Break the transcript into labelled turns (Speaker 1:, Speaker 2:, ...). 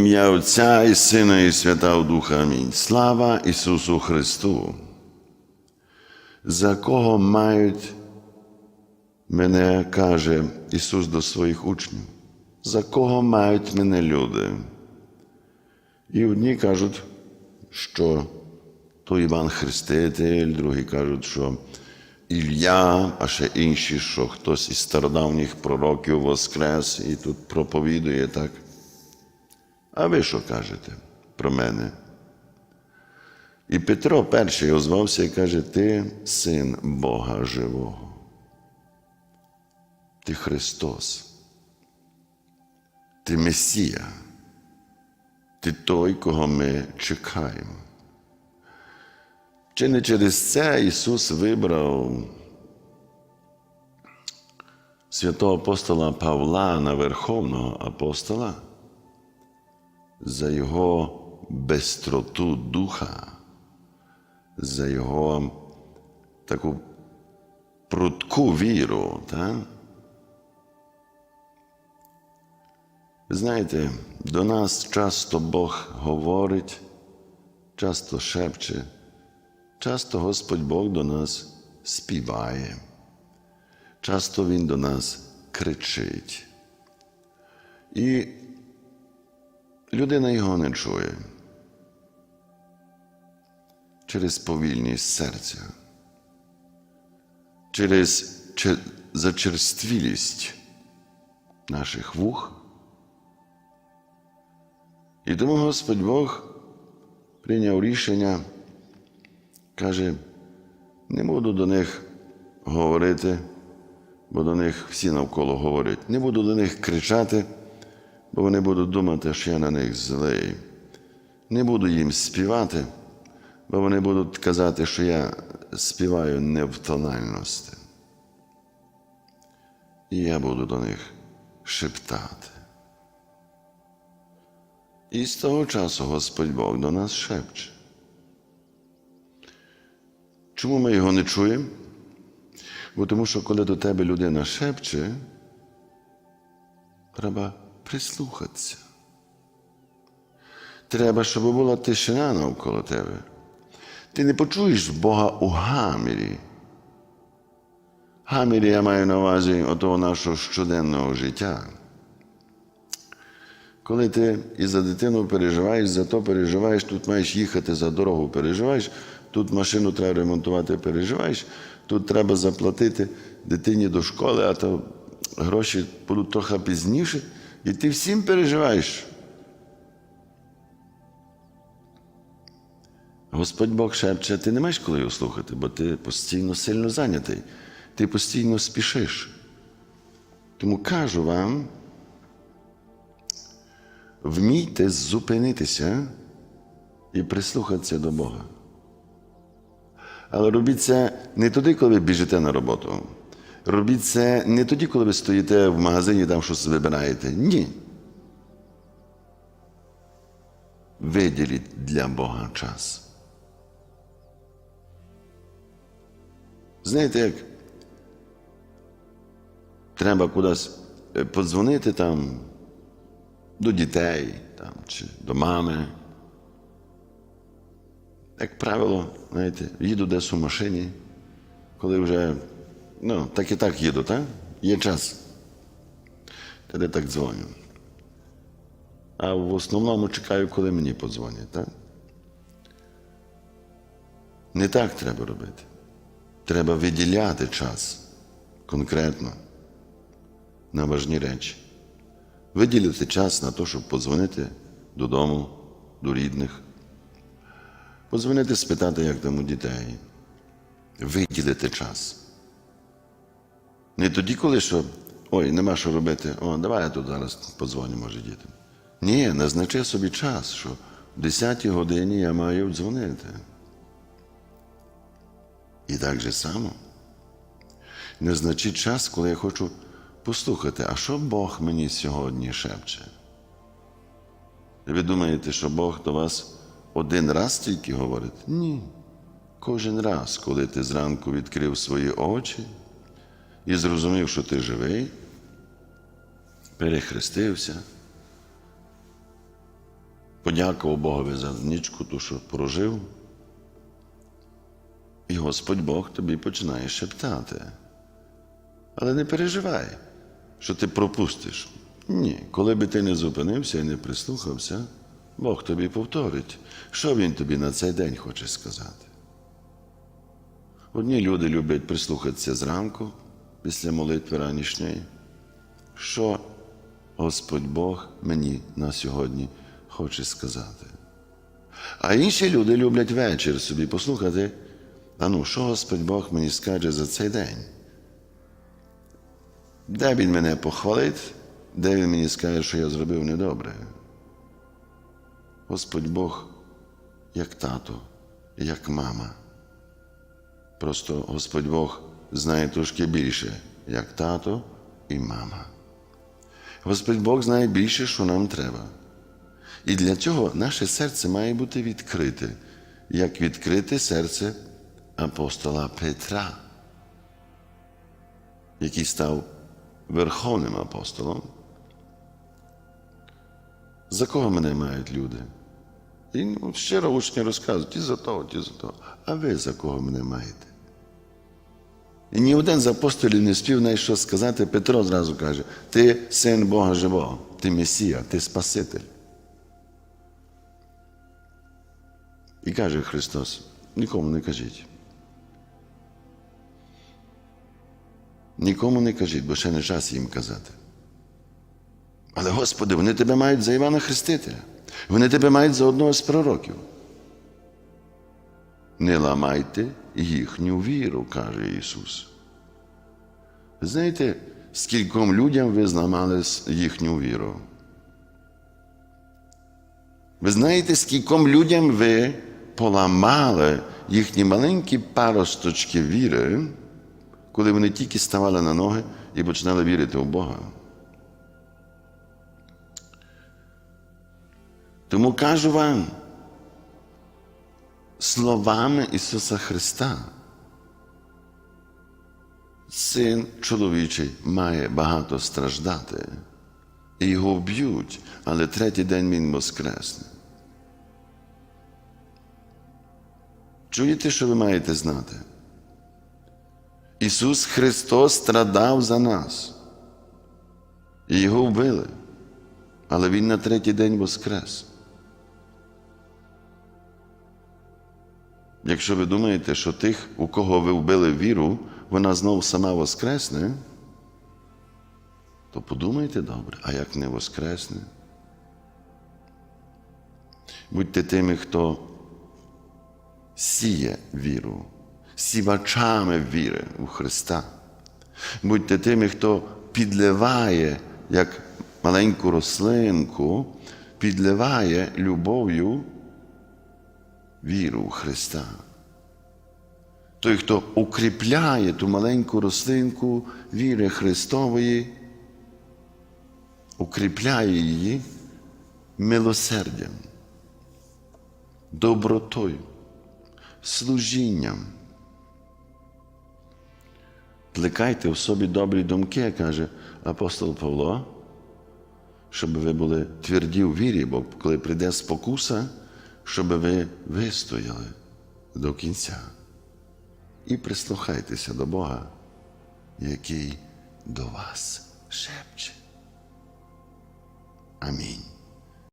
Speaker 1: Ім'я Отця і Сина, і Святого Духа. Амінь. Слава Ісусу Христу. За кого мають мене, каже Ісус до своїх учнів, за кого мають мене люди? І одні кажуть, що то Іван Хреститель, другі кажуть, що Ілля, а ще інші, що хтось із стародавніх пророків воскрес і тут проповідує так. А ви що кажете про мене? І Петро перший озвався і каже: Ти син Бога живого. Ти Христос. Ти Месія. Ти той, кого ми чекаємо. Чи не через це Ісус вибрав святого апостола Павла на Верховного апостола? За його бистроту духа, за його таку прудку віру. Так? Знаєте, до нас часто Бог говорить, часто шепче, часто Господь Бог до нас співає, часто Він до нас кричить. І Людина його не чує. Через повільність серця, через зачерствілість наших вух. І тому Господь Бог прийняв рішення, каже, не буду до них говорити, бо до них всі навколо говорять, не буду до них кричати бо вони будуть думати, що я на них злий. Не буду їм співати, бо вони будуть казати, що я співаю не в тональності. І я буду до них шептати. І з того часу Господь Бог до нас шепче. Чому ми його не чуємо? Бо тому що коли до тебе людина шепче, треба прислухатися. Треба, щоб була тишина навколо тебе. Ти не почуєш Бога у гамірі. Гамірі я маю на увазі отого нашого щоденного життя. Коли ти і за дитину переживаєш, за то переживаєш, тут маєш їхати за дорогу, переживаєш, тут машину треба ремонтувати, переживаєш, тут треба заплатити дитині до школи, а то гроші будуть трохи пізніше. І ти всім переживаєш. Господь Бог шепче, ти не маєш коли його слухати, бо ти постійно сильно зайнятий, ти постійно спішиш. Тому кажу вам, вмійте зупинитися і прислухатися до Бога. Але робіть це не тоді, коли ви біжите на роботу. Робіть це не тоді, коли ви стоїте в магазині там щось вибираєте. Ні. Виділіть для Бога час. Знаєте, як треба кудись подзвонити там до дітей там, чи до мами. Як правило, знаєте, їду десь у машині, коли вже Ну, так і так їду, так? Є час. Тоді так дзвоню. А в основному чекаю, коли мені подзвонять, так? Не так треба робити. Треба виділяти час конкретно на важні речі. Виділити час на те, щоб подзвонити додому, до рідних, подзвонити, спитати, як там у дітей. Виділити час. Не тоді, коли що, ой, нема що робити, о, давай я тут зараз подзвоню, може, дітям. Ні, назначи собі час, що в 10 годині я маю дзвонити. І так же само. Назначи час, коли я хочу послухати, а що Бог мені сьогодні шепче? Ви думаєте, що Бог до вас один раз тільки говорить? Ні. Кожен раз, коли ти зранку відкрив свої очі і зрозумів, що ти живий, перехрестився, подякував Богові за нічку, ту, що прожив. І Господь Бог тобі починає шептати. Але не переживай, що ти пропустиш. Ні, коли би ти не зупинився і не прислухався, Бог тобі повторить, що Він тобі на цей день хоче сказати. Одні люди люблять прислухатися зранку після молитви ранішньої, що Господь Бог мені на сьогодні хоче сказати. А інші люди люблять вечір собі послухати, а ну, що Господь Бог мені скаже за цей день? Де Він мене похвалить, де Він мені скаже, що я зробив недобре? Господь Бог як тато, як мама. Просто Господь Бог знає трошки більше, як тато і мама. Господь Бог знає більше, що нам треба. І для цього наше серце має бути відкрите, як відкрите серце апостола Петра, який став верховним апостолом. За кого мене мають люди? І щиро учні розказують, ті за того, ті за того. А ви за кого мене маєте? І ні один з апостолів не спів навіть що сказати. Петро зразу каже: Ти син Бога живого, ти Месія, ти Спаситель. І каже Христос: нікому не кажіть. Нікому не кажіть, бо ще не час їм казати. Але, Господи, вони тебе мають за Івана Хрестителя. Вони тебе мають за одного з пророків. Не ламайте їхню віру, каже Ісус. Знаєте, скільком людям ви зламали їхню віру? Ви знаєте, скільком людям ви поламали їхні маленькі паросточки віри, коли вони тільки ставали на ноги і починали вірити в Бога. Тому кажу вам, словами Ісуса Христа, син чоловічий має багато страждати, і його вб'ють, але третій день Він воскресне. Чуєте, що ви маєте знати? Ісус Христос страдав за нас. І його вбили, але Він на третій день воскрес. Якщо ви думаєте, що тих, у кого ви вбили віру, вона знову сама воскресне, то подумайте добре, а як не воскресне? Будьте тими, хто сіє віру, сівачами віри у Христа. Будьте тими, хто підливає, як маленьку рослинку, підливає любов'ю віру у Христа. Той, хто укріпляє ту маленьку рослинку віри Христової, укріпляє її милосердям, добротою, служінням. Плекайте в собі добрі думки, каже апостол Павло, щоб ви були тверді в вірі, бо коли прийде спокуса, щоб ви вистояли до кінця. І прислухайтеся до Бога, який до вас шепче. Амінь.